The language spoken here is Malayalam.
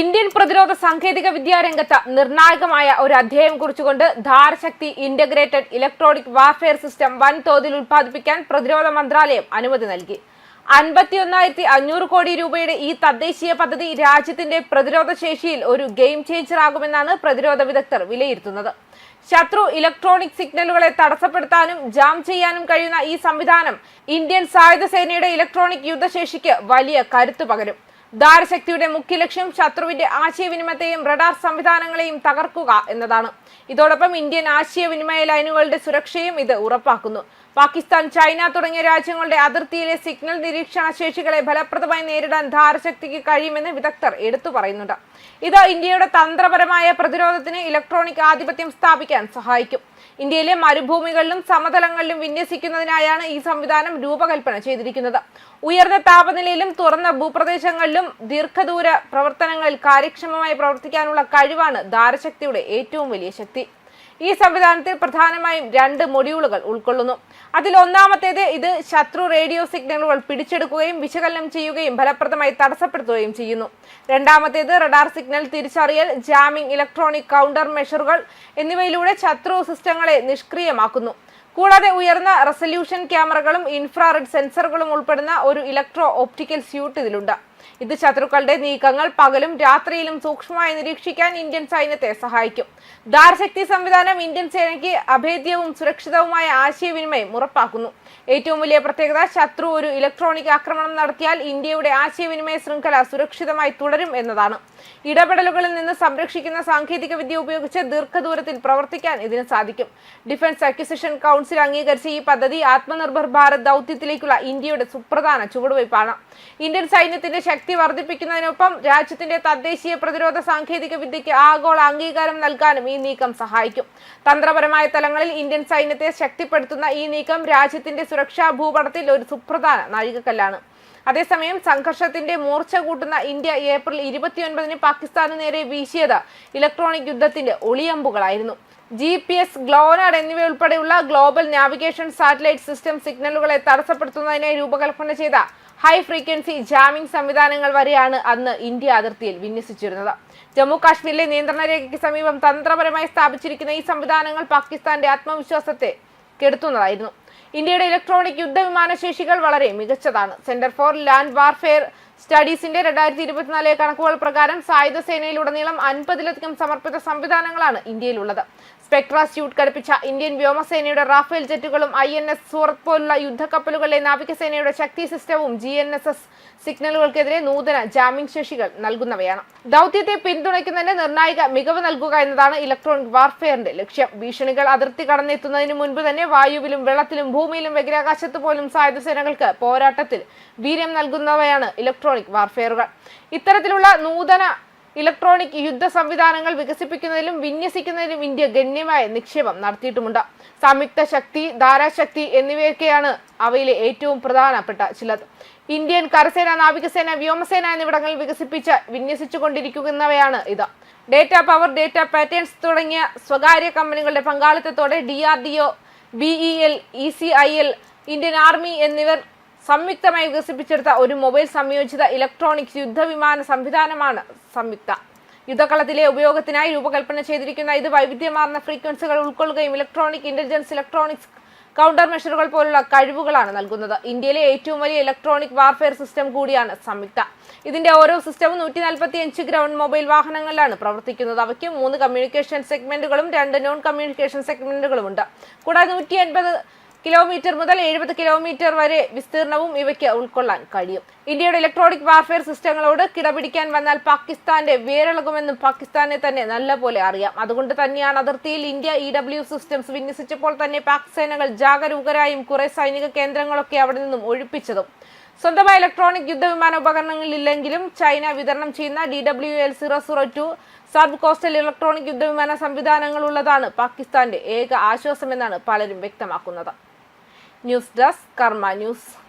ഇന്ത്യൻ പ്രതിരോധ സാങ്കേതിക വിദ്യാ രംഗത്ത് നിർണായകമായ ഒരു അധ്യായം കുറിച്ചുകൊണ്ട് Dharashakti integrated electronic warfare system വൻതോതിൽ ഉത്പാദിപ്പിക്കാൻ പ്രതിരോധ മന്ത്രാലയം അനുമതി നൽകി. അൻപത്തിയൊന്നായിരത്തി അഞ്ഞൂറ് കോടി രൂപയുടെ ഈ തദ്ദേശീയ പദ്ധതി രാജ്യത്തിന്റെ പ്രതിരോധ ശേഷിയിൽ ഒരു ഗെയിം ചേഞ്ചർ ആകുമെന്നാണ് പ്രതിരോധ വിദഗ്ധർ വിലയിരുത്തുന്നത്. ശത്രു ഇലക്ട്രോണിക് സിഗ്നലുകളെ തടസ്സപ്പെടുത്താനും ജാം ചെയ്യാനും കഴിയുന്ന ഈ സംവിധാനം ഇന്ത്യൻ സായുധ സേനയുടെ ഇലക്ട്രോണിക് യുദ്ധശേഷിക്ക് വലിയ കരുത്തു പകരും. ധാരശക്തിയുടെ മുഖ്യ ലക്ഷ്യം ശത്രുവിന്റെ ആശയവിനിമയത്തെയും റഡാർ സംവിധാനങ്ങളെയും തകർക്കുക എന്നതാണ്. ഇതോടൊപ്പം ഇന്ത്യൻ ആശയവിനിമയ ലൈനുകളുടെ സുരക്ഷയും ഇത് ഉറപ്പാക്കുന്നു. പാകിസ്ഥാൻ ചൈന തുടങ്ങിയ രാജ്യങ്ങളുടെ അതിർത്തിയിലെ സിഗ്നൽ നിരീക്ഷണ ശേഷികളെ ഫലപ്രദമായി നേരിടാൻ ധാരശക്തിക്ക് കഴിയുമെന്ന് വിദഗ്ധർ എടുത്തു പറയുന്നുണ്ട്. ഇത് ഇന്ത്യയുടെ തന്ത്രപരമായ പ്രതിരോധത്തിന് ഇലക്ട്രോണിക് ആധിപത്യം സ്ഥാപിക്കാൻ സഹായിക്കും. ഇന്ത്യയിലെ മരുഭൂമികളിലും സമതലങ്ങളിലും വിന്യസിക്കുന്നതിനായാണ് ഈ സംവിധാനം രൂപകൽപ്പന ചെയ്തിരിക്കുന്നത്. ഉയർന്ന താപനിലയിലും തുറന്ന ഭൂപ്രദേശങ്ങളിലും ദീർഘദൂര പ്രവർത്തനങ്ങളിൽ കാര്യക്ഷമമായി പ്രവർത്തിക്കാനുള്ള കഴിവാണ് ധാരശക്തിയുടെ ഏറ്റവും വലിയ ശക്തി. ഈ സംവിധാനത്തിൽ പ്രധാനമായും രണ്ട് മൊഡ്യൂളുകൾ ഉൾക്കൊള്ളുന്നു. അതിൽ ഒന്നാമത്തേത് ഇത് ശത്രു റേഡിയോ സിഗ്നലുകൾ പിടിച്ചെടുക്കുകയും വിശകലനം ചെയ്യുകയും ഫലപ്രദമായി തടസ്സപ്പെടുത്തുകയും ചെയ്യുന്നു. രണ്ടാമത്തേത് റഡാർ സിഗ്നൽ തിരിച്ചറിയൽ ജാമിംഗ് ഇലക്ട്രോണിക് കൗണ്ടർ മെഷറുകൾ എന്നിവയിലൂടെ ശത്രു സിസ്റ്റങ്ങളെ നിഷ്ക്രിയമാക്കുന്നു. കൂടാതെ ഉയർന്ന റെസല്യൂഷൻ ക്യാമറകളും ഇൻഫ്രാറെഡ് സെൻസറുകളും ഉൾപ്പെടുന്ന ഒരു ഇലക്ട്രോ ഓപ്റ്റിക്കൽ സ്യൂട്ട് ഇതിലുണ്ട്. ഇത് ശത്രുക്കളുടെ നീക്കങ്ങൾ പകലും രാത്രിയിലും സൂക്ഷ്മമായി നിരീക്ഷിക്കാൻ ഇന്ത്യൻ സൈന്യത്തെ സഹായിക്കും. ധാരശക്തി സംവിധാനം ഇന്ത്യൻ സേനയ്ക്ക് അഭേദ്യവും സുരക്ഷിതവുമായ ആശയവിനിമയം ഉറപ്പാക്കുന്നു. ഏറ്റവും വലിയ പ്രത്യേകത ശത്രു ഒരു ഇലക്ട്രോണിക് ആക്രമണം നടത്തിയാൽ ഇന്ത്യയുടെ ആശയവിനിമയ ശൃംഖല സുരക്ഷിതമായി തുടരും എന്നതാണ്. ഇടപെടലുകളിൽ നിന്ന് സംരക്ഷിക്കുന്ന സാങ്കേതിക വിദ്യ ഉപയോഗിച്ച് ദീർഘദൂരത്തിൽ പ്രവർത്തിക്കാൻ ഇതിന് സാധിക്കും. ഡിഫൻസ് അക്വിസിഷൻ കൗൺസിൽ അംഗീകരിച്ച ഈ പദ്ധതി ആത്മനിർഭർ ഭാരത് ദൗത്യത്തിലേക്കുള്ള ഇന്ത്യയുടെ സുപ്രധാന ചുവടുവയ്പ്പാണ്. ഇന്ത്യൻ സൈന്യത്തിന്റെ ശക്തി വർദ്ധിപ്പിക്കുന്നതിനൊപ്പം രാജ്യത്തിന്റെ തദ്ദേശീയ പ്രതിരോധ സാങ്കേതിക വിദ്യയ്ക്ക് ആഗോള അംഗീകാരം നൽകാനും ഈ നീക്കം സഹായിക്കും. തന്ത്രപരമായ തലങ്ങളിൽ ഇന്ത്യൻ സൈന്യത്തെ ശക്തിപ്പെടുത്തുന്ന ഈ നീക്കം രാജ്യത്തിന്റെ സുരക്ഷാ ഭൂപടത്തിൽ ഒരു സുപ്രധാന നാഴികക്കല്ലാണ്. അതേസമയം സംഘർഷത്തിന്റെ മൂർച്ച കൂട്ടുന്ന ഇന്ത്യ ഏപ്രിൽ ഇരുപത്തിയൊൻപതിന് പാകിസ്ഥാന് നേരെ വീശിയത് ഇലക്ട്രോണിക് യുദ്ധത്തിന്റെ ഒളിയമ്പുകളായിരുന്നു. ജി പി എസ് ഗ്ലോനാഡ് എന്നിവയുൾപ്പെടെയുള്ള ഗ്ലോബൽ നാവിഗേഷൻ സാറ്റലൈറ്റ് സിസ്റ്റം സിഗ്നലുകളെ തടസ്സപ്പെടുത്തുന്നതിനെ രൂപകൽപ്പന ചെയ്ത ഹൈ ഫ്രീക്വൻസി ജാമിംഗ് സംവിധാനങ്ങൾ വരെയാണ് അന്ന് ഇന്ത്യ അതിർത്തിയിൽ വിന്യസിച്ചിരുന്നത്. ജമ്മു കാശ്മീരിലെ നിയന്ത്രണ രേഖയ്ക്ക് സമീപം തന്ത്രപരമായി സ്ഥാപിച്ചിരിക്കുന്ന ഈ സംവിധാനങ്ങൾ പാകിസ്ഥാന്റെ ആത്മവിശ്വാസത്തെ കെടുത്തുന്നതായിരുന്നു. ഇന്ത്യയുടെ ഇലക്ട്രോണിക് യുദ്ധവിമാന ശേഷികൾ വളരെ മികച്ചതാണ്. സെന്റർ ഫോർ ലാൻഡ് വാർഫെയർ സ്റ്റഡീസിന്റെ രണ്ടായിരത്തി ഇരുപത്തിനാല് കണക്കുകൾ പ്രകാരം സായുധ സേനയിലുടനീളം അൻപതിലധികം സമർപ്പിത സംവിധാനങ്ങളാണ് ഇന്ത്യയിലുള്ളത്. സ്പെക്ട്ര സ്യൂട്ട് ഘടിപ്പിച്ച ഇന്ത്യൻ വ്യോമസേനയുടെ റാഫേൽ ജെറ്റുകളും ഐ എൻ എസ് സൂറത്ത് പോലുള്ള യുദ്ധക്കപ്പലുകളിലെ നാവികസേനയുടെ ശക്തി സിസ്റ്റവും ജി എൻ എസ് എസ് സിഗ്നലുകൾക്കെതിരെ നൂതന ജാമിംഗ് ശേഷികൾ നൽകുന്നവയാണ്. ദൗത്യത്തെ പിന്തുണയ്ക്കുന്നതിന് നിർണായക മികവ് നൽകുക എന്നതാണ് ഇലക്ട്രോണിക് വാർഫെയറിന്റെ ലക്ഷ്യം. ഭീഷണികൾ അതിർത്തി കടന്നെത്തുന്നതിന് മുൻപ് തന്നെ വായുവിലും വെള്ളത്തിലും ഭൂമിയിലും ബഹിരാകാശത്ത് പോലും സായുധ സേനകൾക്ക് പോരാട്ടത്തിൽ വീര്യം നൽകുന്നവയാണ് ഇലക്ട്രോണിക് വാർഫെയറുകൾ. ഇത്തരത്തിലുള്ള നൂതന ഇലക്ട്രോണിക് യുദ്ധ സംവിധാനങ്ങൾ വികസിപ്പിക്കുന്നതിലും വിന്യസിക്കുന്നതിലും ഇന്ത്യ ഗണ്യമായ നിക്ഷേപം നടത്തിയിട്ടുമുണ്ട്. സംയുക്ത ശക്തി ധാരാശക്തി എന്നിവയൊക്കെയാണ് അവയിലെ ഏറ്റവും പ്രധാനപ്പെട്ട ചിലത്. ഇന്ത്യൻ കരസേന നാവികസേന വ്യോമസേന എന്നിവിടങ്ങളിൽ വികസിപ്പിച്ച് വിന്യസിച്ചുകൊണ്ടിരിക്കുന്നവയാണ് ഇത്. ഡേറ്റ പവർ ഡേറ്റ പാറ്റേൺസ് തുടങ്ങിയ സ്വകാര്യ കമ്പനികളുടെ പങ്കാളിത്തത്തോടെ D R D O B E L E C I L Indian Army എന്നിവർ സംയുക്തമായി വികസിപ്പിച്ചെടുത്ത ഒരു മൊബൈൽ സംയോജിത ഇലക്ട്രോണിക്സ് യുദ്ധവിമാന സംവിധാനമാണ് സംയുക്ത. യുദ്ധക്കളത്തിലെ ഉപയോഗത്തിനായി രൂപകൽപ്പന ചെയ്തിരിക്കുന്ന ഇത് വൈവിധ്യമാർന്ന ഫ്രീക്വൻസികൾ ഉൾക്കൊള്ളുകയും ഇലക്ട്രോണിക് ഇന്റലിജൻസ് ഇലക്ട്രോണിക്സ് കൗണ്ടർ മെഷറുകൾ പോലുള്ള കഴിവുകളാണ് നൽകുന്നത്. ഇന്ത്യയിലെ ഏറ്റവും വലിയ ഇലക്ട്രോണിക് വാർഫെയർ സിസ്റ്റം കൂടിയാണ് സംയുക്ത. ഇതിന്റെ ഓരോ സിസ്റ്റവും നൂറ്റി നാൽപ്പത്തി അഞ്ച് ഗ്രൗണ്ട് മൊബൈൽ വാഹനങ്ങളിലാണ് പ്രവർത്തിക്കുന്നത്. അവയ്ക്ക് മൂന്ന് കമ്മ്യൂണിക്കേഷൻ സെഗ്മെന്റുകളും രണ്ട് നോൺ കമ്മ്യൂണിക്കേഷൻ സെഗ്മെന്റുകളും ഉണ്ട് കൂടാതെ നൂറ്റി കിലോമീറ്റർ മുതൽ എഴുപത് കിലോമീറ്റർ വരെ വിസ്തീർണവും ഇവയ്ക്ക് ഉൾക്കൊള്ളാൻ കഴിയും. ഇന്ത്യയുടെ ഇലക്ട്രോണിക് വാർഫെയർ സിസ്റ്റങ്ങളോട് കിടപിടിക്കാൻ വന്നാൽ പാകിസ്ഥാന്റെ വേരളകുമെന്നും പാകിസ്ഥാനെ തന്നെ നല്ലപോലെ അറിയാം. അതുകൊണ്ട് തന്നെയാണ് അതിർത്തിയിൽ ഇന്ത്യ ഇ ഡബ്ല്യു സിസ്റ്റംസ് വിന്യസിച്ചപ്പോൾ തന്നെ പാക് സേനകൾ ജാഗരൂകരായും കുറെ സൈനിക കേന്ദ്രങ്ങളൊക്കെ അവിടെ നിന്നും ഒഴിപ്പിച്ചതും. സ്വന്തമായ ഇലക്ട്രോണിക് യുദ്ധവിമാന ഉപകരണങ്ങളില്ലെങ്കിലും ചൈന വിതരണം ചെയ്യുന്ന D W L zero zero two sub coastal electronic യുദ്ധവിമാന സംവിധാനങ്ങൾ ഉള്ളതാണ് പാകിസ്ഥാന്റെ ഏക ആശ്വാസമെന്നാണ് പലരും വ്യക്തമാക്കുന്നത്. ന്യൂസ് ഡെസ്ക് കർമ്മ ന്യൂസ്